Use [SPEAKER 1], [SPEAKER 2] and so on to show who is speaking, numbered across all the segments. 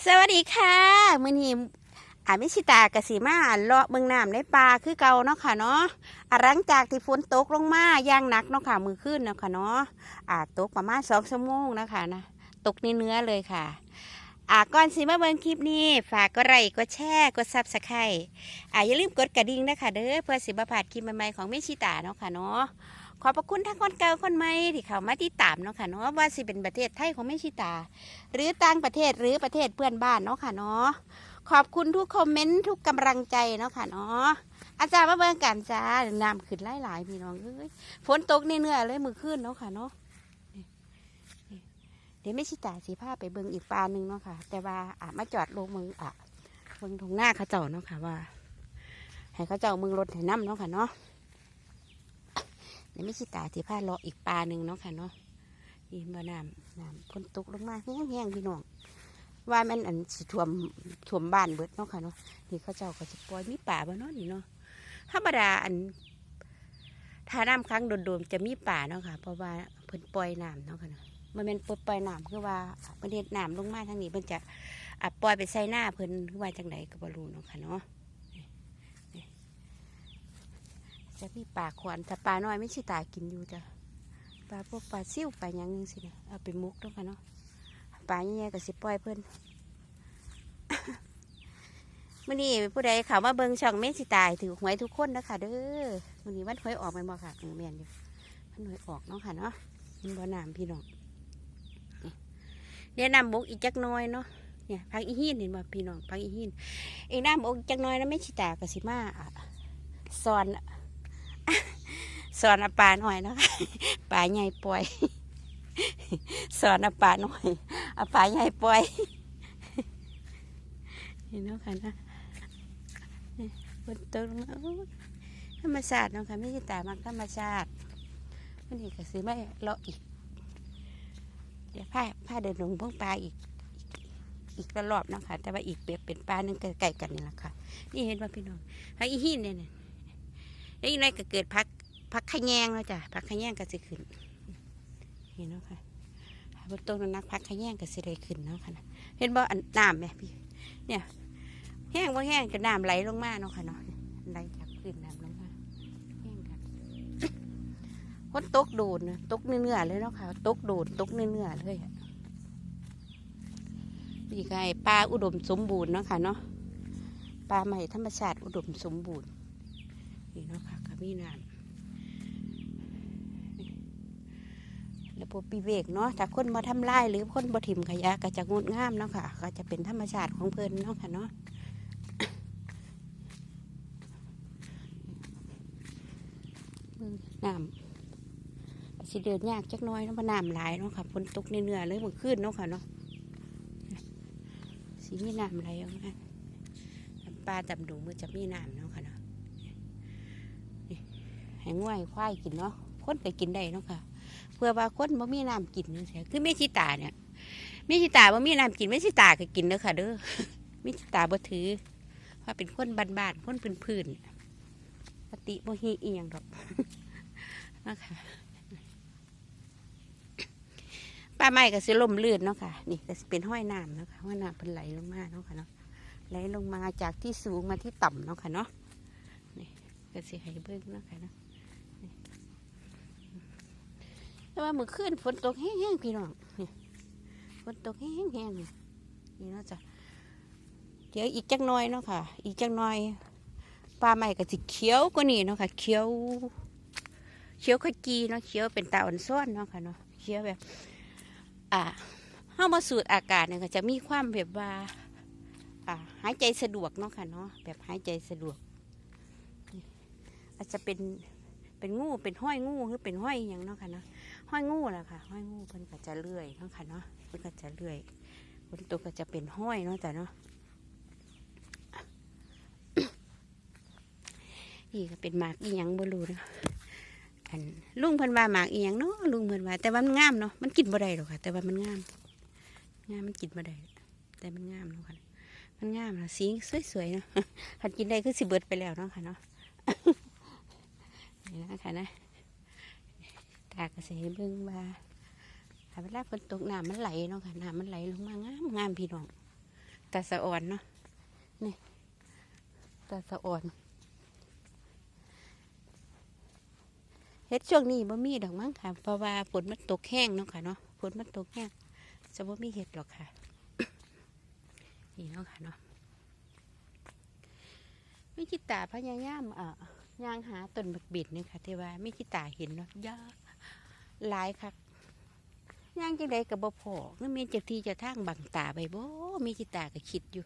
[SPEAKER 1] สวัสดีค่ะมือนี้อามิชิตากสิมาเลาะเมืองน้ำในป่าคือเก่าเนาะค่ะเนาะหลังจากที่ฝนตกลงมาย่างหนักเนาะค่ะมือขึ้นเนาะค่ะเนาะอาตกประมาณสองชั่วโมงนะคะนะตกในเนื้อเลยค่ะอาก่อนสิมาเบิ่งคลิปนี้ ฝากกดไลค์กดแชร์กดซับสไครต์อาอย่าลืมกดกระดิ่งนะคะเด้อเพื่อสิบพลาดคลิปใหม่ๆของมิชิตาเนาะค่ะเนาะ ขอบพระคุณทั้งคนเก่าคนใหม่ที่เข้ามาติดตามเนาะค่ะเนาะว่าสิเป็นประเทศไทยของมิชิตา หรือต่างประเทศหรือประเทศเพื่อนบ้านเนาะค่ะเนาะขอบคุณทุกคอมเมนต์ทุกกำลังใจเนาะค่ะเนาะอาจารย์มาเบิ่งกันจ้าน้ำขึ้นหลายๆพี่น้องเอ้ยฝนตกในเนื้อเลยมือขึ้นเนาะค่ะเนาะเดี๋ยวไม่ชิตาสีผ้าไปเบิ่งอีกปลาหนึ่งเนาะค่ะ แต่ว่าอะมาจอดลงมืออะเบิ่งตรงหน้าเขาเจ้าเนาะค่ะว่าให้เขาเจ้ามึงรถให้น้ำเนาะค่ะเนาะ เดี๋ยวไม่ชิตาสีผ้ารออีกปลาหนึ่งเนาะค่ะเนาะนี่มาน้ำน้ำฝนตกลงมาแห้งๆพี่น้องว่ามันอันสิท่วมท่วมบ้านเบิดเนาะค่ะเนาะนี่เขาเจ้าก็จะปล่อยมีป่าบ้านนาะนี่เนาะธรรมดาอันถ้าน้ำครั้งโดนๆจะมีป่าเนาะค่ะ เพราะว่าเพิ่นปล่อยน้ำเนาะค่ะเนาะมันเป็นปลดปล่อยน้ำคือว่าประเด็นน้ำลงมาทางนี้เพิ่นจะอะปล่อยไปใส่หน้าเพิ่นว่าจังไดก็บ่รู้เนาะค่ะเนาะนี่นี่ จะมีป่าขวานถ้าปลาน้อยไม่ใช่ตายกินอยู่จ้ะปลาพวกปลาซิ่วปลาหยังนึงสินะเอาไปมุกด้วยกันเนาะปลาใหญ่ๆก็สิปล่อยเพิ่อนมื่อนี้ผู้ใดเขามาเบิงช่องเมสิตายถือหวยทุกคนนะคะเด้อมื่อนี้วันหวยออกแม่นบ่ค่ะเออแม่นอยู่วันหวยออกเนาะค่ะเนาะมันบ่น้ำพี่น้องนี่ยน้ำบกอีกจักน้อยเนาะเนี่ยพักอีหินเห็นบ่พี่น้องพักอีหินอีน้ำบกอีกจักน้อยแล้วเมสิตาก็สิมาอะสอน สอนอาปลาหน่อยเนาะปลาใหญ่ปล่อยสอนอาปลาหน่อยอาปลาใหญ่ปล่อยนี่เนาะค่ะนะบนต้นมะโอ้ยธรรมชาติเนาะค่ะไม่ใช่ตามักธรรมชาติวันนี้ก็ซื้อไม่เลาะอีก เดี๋ยวผ้าผ้าเดินลงพวกปลาอีกอีกระรอบนะค่ะแต่ว่าอีกเปรียบเป็นปลาหนึงไก่กันนี่แหละค่ะ นี่เห็นว่าพี่น้องพักอีหินเนี่ยเนี่ย แล้วอีกหน้อยก็เกิดพักพักขแยงแล้วจ้ะพักขแยงก็สิขึ้นเห็นเนาะค่ะบนต้นนักพักขแยงก็สิได้ขึ้นเนาะค่ะเห็นบ่อันน้ำไหมพี่เนี่ยแห้งบ่แห้งก็น้ำไหลลงมาเนาะค่ะเนาะไหลจากพื้นน้ำลงมาแห้งค่ะฝนตกโดดนะตกเนื้อเลยเนาะค่ะตกโดดตกเนื้อเลยอะนี่ไอ้ปลาอุดมสมบูรณ์เนาะค่ะเนาะปลาใหม่ธรรมชาติอุดมสมบูรณ์ นี่เนาะค่ะก็มีน้ำระบบปีเวกเนาะถ้าคนมาทำลายหรือคนบ่ถิ่มขยะก็จะงดงามเนาะค่ะ ก็จะเป็นธรรมชาติของเพลินเนาะค่ะเนาะน้ำสิเดินยากจักน้อยเนาะเพราะน้ำหลายเนาะค่ะฝนตกเนื้อเลยเมื่อคืนเนาะค่ะเนาะสีมีน้ำไหลออกมาน้ำปลาตำดูมันจะมีน้ำเนาะค่ะเนาะ ให้ง่วยควายกินเนาะคนก็กินได้เนาะค่ะ เพื่อว่าคนบ่มีน้ำกินจังซี้คือแม่ชิตาเนี่ยแม่ชิตาบ่มีน้ำกินแม่ชิตาก็กินเด้อค่ะเด้อแม่ชิตาบ่ถือว่าเป็นคนบ้านๆคนพื้นๆปฏิบ่ฮีเอียังดอกนะคะป้าไม้ก็สิล่มลื่นเนาะค่ะ นี่ก็สิเป็นห้อยน้ำเนาะค่ะห้อยน้ำเพิ่นไหลลงมาเนาะค่ะเนาะไหลลงมาจากที่สูงมาที่ต่ำเนาะค่ะเนาะนี่ก็สิให้เบิ่งเนาะค่ะเนาะ แต่ ว่ามื่อคืนฝนตกแห้งๆพี่น้องฝนตกแห้งๆนี่นี่เนาะจ้ะเดี๋ยวอีกจักน้อยเนาะค่ะ อีกจักน้อยปลาใหม่ก็สิเขียวกว่านี้เนาะค่ะ เขียว เขียวขจีเนาะเขียวเป็นตาอ่อนซ้อนเนาะค่ะเนาะเขียวแบบ อ่าเข้ามาสูดอากาศเนี่ยก็จะมีความแบบว่า อ่า หายใจสะดวกเนาะค่ะเนาะแบบหายใจสะดวก อาจจะเป็นเป็นงูเป็นห้อยงูหรือเป็นห้อยอย่างเนาะค่ะเนาะ ห้อยงูแหละค่ะห้อยงูเพิ่นก็จะเลื่อยเนาะค่ะเนาะเพิ่นก็จะเลื่อยฝนตกก็จะเป็นห้อยเนาะแต่เนาะนี่ก็เป็นหมากอีหยังบ่รู้นะอันลุงเพิ่นว่าหมากอีหยังเนาะลุงเพิ่นว่าแต่ว่ามันงามเนาะมันกินบ่ได้หรอกค่ะ แต่ว่ามันงามงามมันกินบ่ได้แต่มันงามเนาะค่ะมันงามนะสีสวยๆเนาะคันกินได้คือสิเบิดไปแล้วเนาะค่ะเนาะนี่นะคะนะ ตาก็สิให้เบิ่งว่าถ้าเวลาฝนตกน้ำมันไหลเนาะค่ะน้ำมันไหลลงมางามงามพี่น้องตาสะอ่อนเนาะนี่ตาสะอ่อนเฮ็ดช่วงนี้บ่มีดอกมั้งค่ะ เพราะว่าฝนมันตกแห้งเนาะค่ะเนาะฝนมันตกแห้งจะบ่มีเห็ดหรอกค่ะนี่เนาะค่ะเนาะไม่คิดตาพยายามอ่อย่างหาต้นบักบิดนี่ค่ะที่ว่าไม่คิดตาเห็นเนาะยา หลายค่ะย่างจังใดกับบ่พอนั่นมีเจ้าที่เจะทางบังตาไปบ่มีคิตาก็คิดอยู่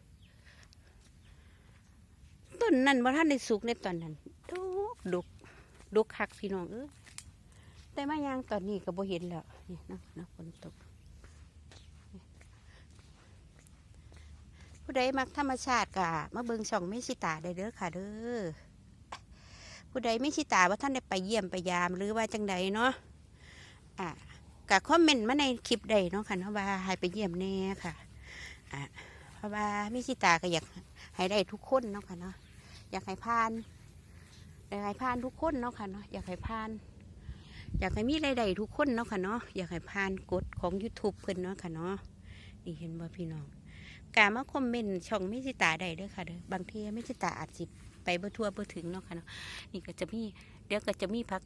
[SPEAKER 1] ต้นนั้นบ่ท่านได้สุกในตอนนั้นดุกดุกดุกคักพี่น้องเออแต่มายางตอนนี้ก็บ่เห็นแล้วนี่นะนะฝนตก ผู้ใดมักธรรมชาติกะมาเบิงช่องไม่ชิตาได้เด้อค่ะเด้อผู้ใดไม่ชิตาว่าท่านได้ไปเยี่ยมไปยามหรือว่าจังใดเนาะ อะกะคอมเมนต์มาในคลิปใดเนาะค่ะเนาะว่าให้ไปเยี่ยมแน่ค่ะอะเพราะว่าไม่ชิตาก็อยากให้ได้ทุกคนเนาะค่ะเนาะอยากให้พานอยากให้พานทุกคนเนาะค่ะเนาะอยากให้พาน อยากให้มีรายได้ทุกคนเนาะค่ะเนาะอยากให้พานกฎของ YouTube เพิ่นเนาะค่ะเนาะนี่เห็นบ่พี่น้องกามาคอมเมนต์ช่องไม่สิตาได้เด้อค่ะเด้อบางทีไม่สิตาอาจสิไปบ่ทั่วบ่ถึงเนาะค่ะเนาะนี่ก็จะมีเดี๋ยวก็จะมีพัก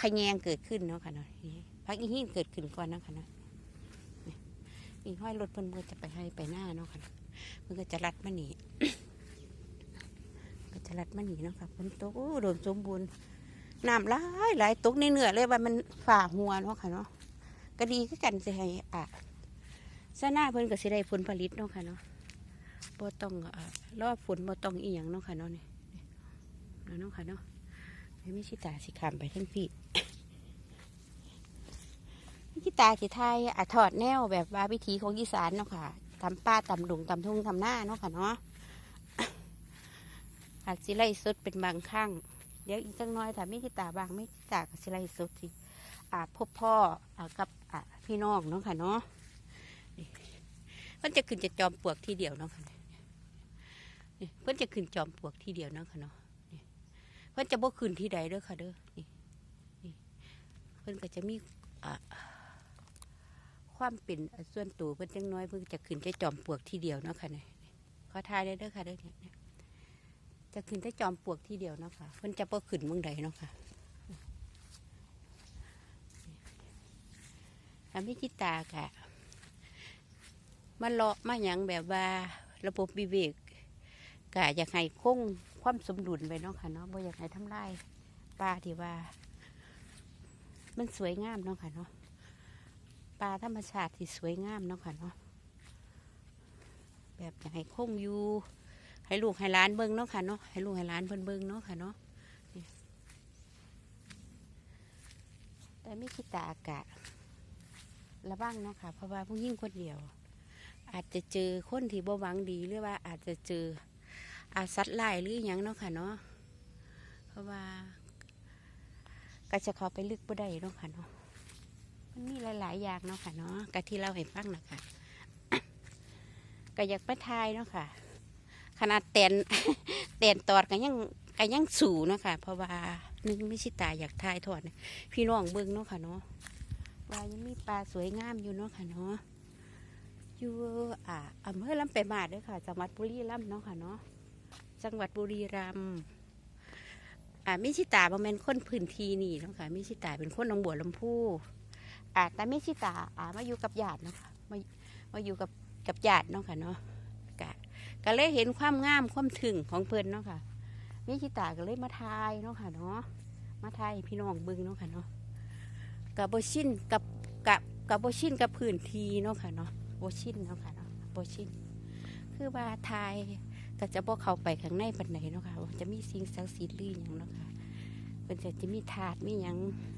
[SPEAKER 1] ขะแยงเกิดขึ้นเนาะค่ะเนาะพักอีหินเกิดขึ้นก่อนเนาะค่ะเนาะนี่ห้อยรถเพิ่นบ่จะไปให้ไปหน้าเนาะค่ะเมันก็จะรัดมาหนีก็จะรัดมาหนีเนาะค่ะฝนตกโอ้โดนสมบูรณ์น้ำไหลายหลตกในเหนือเลยว่ามันฝ่าหัวเนาะค่ะเนาะก็ดีกันสิให้อะซะหน้าเพิ่นก็สิได้ผลผลิตเนาะค่ะเนาะบ่ต้องอ่อรอฝนบ่ต้องอีหยังเนาะค่ะเนาะนี่เนาะค่ะเนาะไม่มีชิตาสิขามไปทั้งพี่ีตาสิไทยอะถอดแนวแบบว่าวิถีของอีสานเนาะค่ะทำป้าตำดงตำทุ่งทำหน้าเนาะค่ะเนาะอาจสิไล่สดเป็นบางครั้งเดี๋ยวอีกจังน้อยถ้ามีชิตาบางไม่ชิตากสิไล่สดสิอ่าพบพ่ออ่ากับอ่าพี่น้องเนาะค่ะเนาะมันจะขึ้นจะจอมปลวกที่เดียวเนาะค่ะนี่เพิ่อนจะขึ้นจอมปลวกที่เดียวเนาะค่ะเนาะเพิ่นจะบ่ขึ้นที่ใดเด้อค่ะเด้อนี่เพิ่อนก็จะมีอ่า ความเป็นส่วนตัวเพิ่นจังน้อยเพิ่นจะขึ้นจะจอมปลวกที่เดียวเนาะค่ะเนี่ยขอทายได้เด้อค่ะเด้อเนี่ยจะขึ้นจะจอมปลวกที่เดียวเนาะค่ะเพิ่นจะบ่ขึ้นเมืองใดเนาะค่ะทำให้คิดตากะมาเลาะมาหยังแบบว่าระบบวิเวกก็อยากให้คงความสมดุลไว้เนาะค่ะเนาะบ่อยากให้ทำลายป่าที่ว่า มันสวยงามเนาะค่ะเนาะ ป่าธรรมชาติที่สวยงามเนาะค่ะเนาะแบบอยากให้คงอยู่ ให้ลูกให้ล้านเบิ่งเนาะค่ะเนาะให้ลูกให้ล้านเพิ่นเบิ่งเนาะค่ะเนาะแต่ไม่คิดตาอากาศระวังเนาะค่ะ เพราะว่าผู้หญิงคนเดียว อาจจะเจอคนที่บ่หวังดีหรือว่าอาจจะเจออาสัตว์ไล่หรือหยังเนาะค่ะเนาะเพราะว่าก็จะเข้าไปลึกบ่ได้เนาะค่ะเนาะ มีหลาย ๆ อย่างเนาะค่ะเนาะกะที่เราให้ฟังนะคะก็อยากไปทายเนาะค่ะ ขนาดแตนแตนตอดก็ยังก็ยังสูเนาะค่ะ เพราะว่านึงไม่ช่ตาอยากทายทอดเนี่ยพี่น้องเบิ่งเนาะค่ะเนาะว่ายังมีปลาสวยงามอยู่เนาะค่ะเนาะอยู่อ่าอำเภอลำไปมาด้วยค่ะ จังหวัดบุรีรัมย์เนาะค่ะเนาะจังหวัดบุรีรัมย์อ่ามิชิตาบะแมนคนพื้นที่นี่เนาะค่ะมิชิตาเป็นคนหนองบัวลำพู อาแต่มิชิตาอามาอยู่กับญาติเนาะค่ะมามาอยู่กับกับญาติเนาะค่ะเนาะกะก็เลยเห็นความงามความถึงของเพิ่นเนาะค่ะเมชิตาก็เลยมาทายเนาะค่ะเนาะมาทายพี่น้องบิ่งเนาะค่ะเนาะกับโบชินกับกับกับโบชินกับพื้นทีเนาะค่ะเนาะโบชินเนาะค่ะเนาะโบชินคือว่าทายก็จะบ่เข้าไปข้างในปันไหนเนาะค่ะว่าจะมีสิ่งศักดิ์สิทธิ์หรือหยังเนาะค่ะเป็นจะจะมีถาดมีหยังอ่าห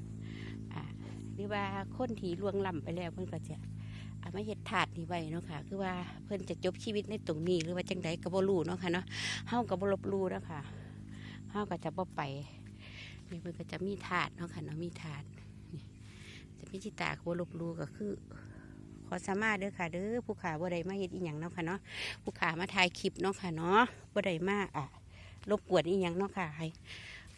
[SPEAKER 1] รือว่าคนที่ล่วงล้ำไปแล้วเพิ่นก็จะเอามาเฮ็ดถาดนี่ไว้เนาะค่ะ คือว่าเพิ่นจะจบชีวิตในตรงนี้ หรือว่าจังใดก็บ่รู้เนาะค่ะเนาะเฮาก็บ่ลบลูเนาะค่ะเฮาก็จะบ่ไปนี่เพิ่นก็จะมีถาดเนาะค่ะเนาะมีถาดนี่จะมีจิตาก็บ่ลบลูก็คือขอสามารถเด้อค่ะเด้อผู้ขาบ่ได้มาเฮ็ดอีหยังเนาะค่ะเนาะผู้ขามาถ่ายคลิปเนาะค่ะเนาะบ่ได้มาอะรบกวนอีหยังเนาะค่ะให้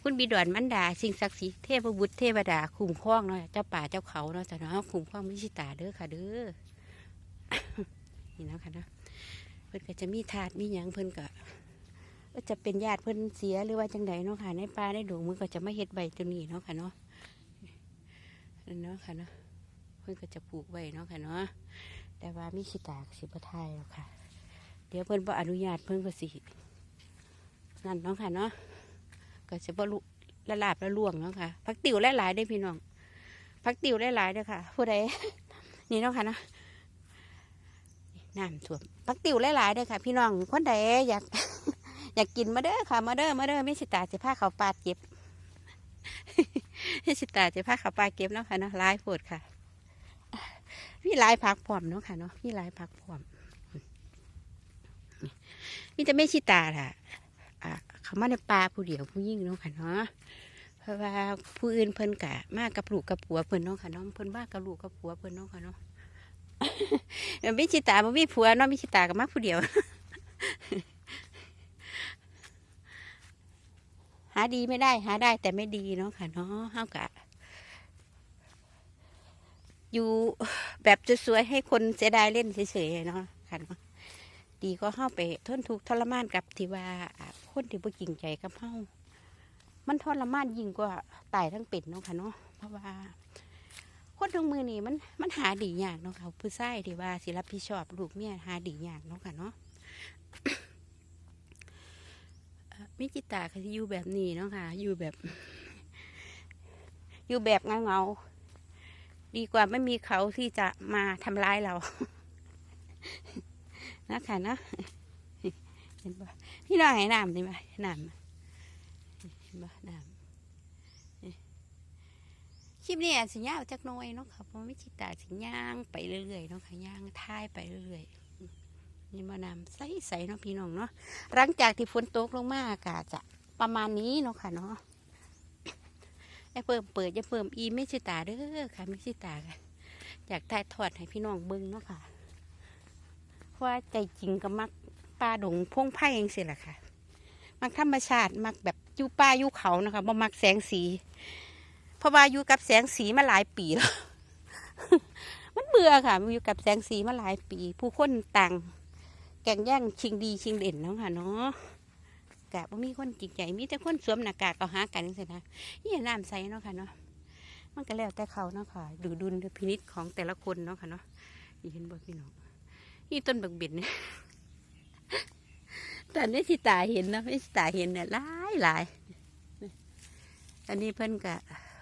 [SPEAKER 1] คุณบิดอนมันดาสิ่งศักดิ์สิทธิ์เทพบุตรเทวดาคุ้มครองเนาะเจ้าป่าเจ้าเขาเนาะจ้ะเนาะคุ้มครองมิชิตาเด้อค่ะเด้อนี่เนาะค่ะเนาะเพิ่นก็จะมีถาดมีหยังเพิ่นก็จะเป็นญาติเพิ่นเสียหรือว่าจังใดเนาะค่ะในป่าในดงมันก็จะไมาเฮ็ดใบตัวนี้เนาะค่ะเนาะนั่นเนาะค่ะเนาะเพิ่นก็จะปลูกไว้เนาะค่ะเนาะแต่ว่ามีขี้ตากสิบ่ทายหรอกค่ะ เดี๋ยวเพิ่นบ่อนุญาตเพิ่นก็สินั่นเนาะค่ะเนาะ ก็จะบ่ลุละลาบละล่วงเนาะค่ะพักติ๋วหลายๆได้พี่น้องพักติ๋วหลายๆเด้อค่ะ ผู้ใดนี่เนาะค่ะนะน้ำท่วมปักติ๋วหลายๆเด้อค่ะ พี่น้องคนใดอยาก อยากกินมาเด้อค่ะ มาเด้อมาเด้อไม่สิตาจะพาเขาปลาเก็บไม่สิตาจะพาเขาปลาเก็บเนาะค่ะเนาะหลายโพดค่ะพี่หลายผักพร้อมเนาะค่ะเนาะพี่หลายผักพร้อมนี่จะไม่ชิตาล่ะอะ เขามาในปลาผู้เดียวผู้ยิ่งเนาะค่ะเนาะเพราะว่าผู้อื่นเพิ่นกะมากกับลูกกับผัวเพิ่นเนาะค่ะเนาะเพิ่นมากับลูกกับผัวเพิ่นเนาะค่ะเนาะเอมิชิตาบ่มีผัวเนาะมิชิตากับมาผู้เดียว หาดีไม่ได้ หาได้แต่ไม่ดีเนาะค่ะเนาะเฮากะอยู่แบบสวยๆให้คนเสียดายเล่นเฉยๆเนาะค่ะเนาะดีก็เข้าไปทนทุกข์ทรมานกับที่ว่า คนที่บ่จริงใจกับเฮามันทรมานยิ่งกว่าตายทั้งเป็นเนาะค่ะเนาะเพราะว่า คนทั้งมือนี่มันมันหาดียากเนาะค่ะผู้ชายที่ว่าสิรับผิดชอบลูกเมียหาดียากเนาะค่ะเนาะมิจิตาคืออยู่แบบนี้เนาะค่ะ อยู่แบบ อยู่แบบเงาเงาๆดีกว่าไม่มีเขาที่จะมาทำร้ายเรา นะคะเนาะเห็นปะ พี่น้องให้น้ำดีไหมน้ำเห็นปะน้ำคลิปนี้อาจสิยาวจักน้อยเนาะค่ะเพราะไม่ชิตาสิย่างไปเรื่อยๆเนาะค่ะย่างท่ายไปเรื่อยๆนี่มานำใสๆเนาะพี่น้องเนาะหลังจากที่ฝนตกลงมาอากาศจะประมาณนี้เนาะค่ะเนาะไอย่าเพิ่มเปิดอย่าเพิ่มอีไม่ชิตาเด้อค่ะไม่ชิตาค่ะอยากถ่ายทอดให้พี่น้องเบิ่งเนาะค่ะเพราะว่าใจจริงก็มัก ป่าดงพงไพ่เองสิแหละค่ะมักธรรมชาติมักแบบอยู่ป่าอยู่เขานะคะบ่มักแสงสี เพราะว่าอยู่กับแสงสีมาหลายปีแล้วมันเบื่อค่ะมันอยู่กับแสงสีมาหลายปี ผู้คนต่างแก่งแย่งชิงดีชิงเด่นเนาะค่ะเนาะกะว่มีคนจริงใจมีแต่คนสวมหน้ากากเอาหากันสินะนี่น้ำใสเนาะค่ะเนาะมันก็แล้วแต่เขาเนาะค่ะดูดุลพินิจของแต่ละคนเนาะค่ะเนาะนี่เห็นบ่พี่น้องนี่ต้นบักบ็ดเนี่ย แต่นี่ที่ตาเห็นนะไม่ที่ตาเห็นเนี่ยหลายหลายอันนี้เพิ่นกะ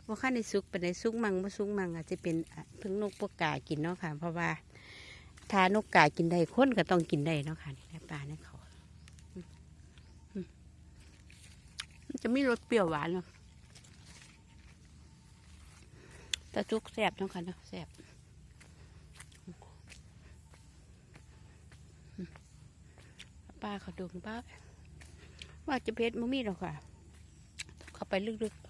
[SPEAKER 1] บ่คันได้สุกเป็นได้สุกมังบ่สุกมังอาจจะเป็นเพิ่งนกพวกกากินเนาะค่ะ เพราะว่าถ้านกกากินได้คนก็ต้องกินได้เนาะค่ะนี่ในป่าในเขาจะไมีรสเปรี้ยวหวานเนาะแต่ทุกแซ่บเนาะค่ะเนาะแซ่บอืม ป้าเขาดงป้าว่าจะเพชรมันมีหรอกค่ะ เข้าไปลึกๆ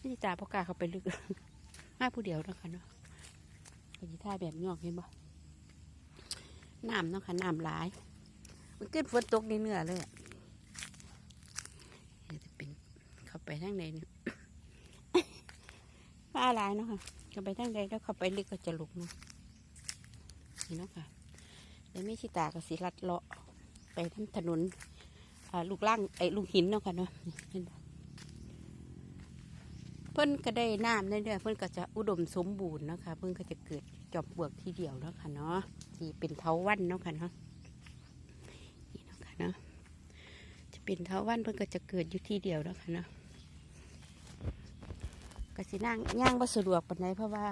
[SPEAKER 1] พี่จ่าพกล้าเข้าไปลึกมาผู้เดียวเนาะคะเนาะก็จะท่าแบบงอกเห็นบ่น้ำเนาะค่ะน้ำหลาย มันขึ้นฝนตกในเนื้อเลยอะเดี๋ยวจะเป็นเข้าไปทางในนี่ปลาหลายเนาะค่ะเข้าไปทางใดแล้วเข้าไปลึกก็จะลุกเนาะนี่เนาะค่ะ แล้วไม่ชิตาก็สิลัดเลาะไปทางถนนลูกล่างไอ้ลูกหินเนาะค่ะเนาะเพิ่นก็ได้น้ำเรื่อยๆเพิ่นก็จะอุดมสมบูรณ์นะคะเพิ่นก็จะเกิดจอมปวกที่เดียวเนาะค่ะเนาะที่เป็นเท้าวันเนาะค่ะเนาะนี่เนาะค่ะเนาะจะเป็นเท้าวันเพิ่นก็จะเกิดอยู่ที่เดียวเนาะค่ะเนาะก็สินั่งย่างบ่สะดวกปานใดเพราะว่า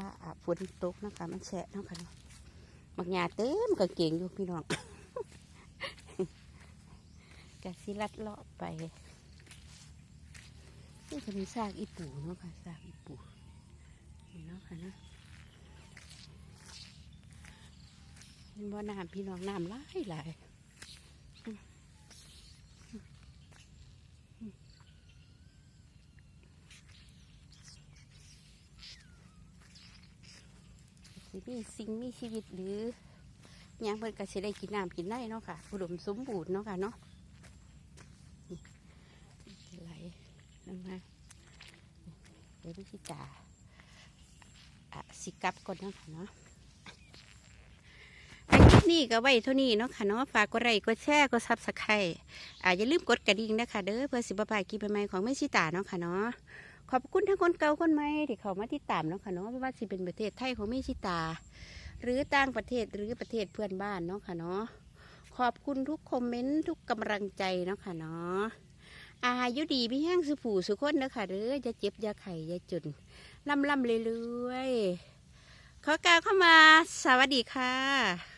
[SPEAKER 1] ฝนตกเนาะคะมันแฉะเนาะค่ะเนาะ บักหญ้าเต็มกางเกงอยู่พี่น้องกะสิลัดเลาะไปนี่จะมีซากอีปูเนาะค่ะซากอีปูนี่เนาะค่ะนะเห็นบ่น้ำพี่น้องน้ำไหลไหลายอืมอืมสิ มีสิ่งมีชีวิตหรือยังเพิ่นก็สิได้กินน้ำกินได้เนาะค่ะ อุดมสมบูรณ์เนาะค่ะเนาะไหลลงมาเดี๋ยวพี่จ๋าอะสิกับก่อนเนาะค่ะเนาะนี้ก็ไว้เท่านี้เนาะค่ะเนาะฝากกดไลค์กดแชร์กดซับสไครต์อ่าอย่าลืมกดกระดิ่งนะคะเด้อเพื่อสิบพลาดคลิปใหม่ของแม่ชิตาเนาะค่ะเนาะ ขอบคุณทั้งคนเก่าคนใหม่ที่เขามาติดตามเนาะค่ะเนาะไม่ว่าสิเป็นประเทศไทยของแม่ชิตา หรือต่างประเทศหรือประเทศเพื่อนบ้านเนาะค่ะเนาะขอบคุณทุกคอมเมนต์ทุกกำลังใจเนาะค่ะเนาะอายุดีพี่แห้งสุผูสุคนเนาะค่ะเด้อจะเจ็บอยาไข่อยาจุนล่ำล่ำเรื่อยๆขอกล่าวเข้ามาสวัสดีค่ะ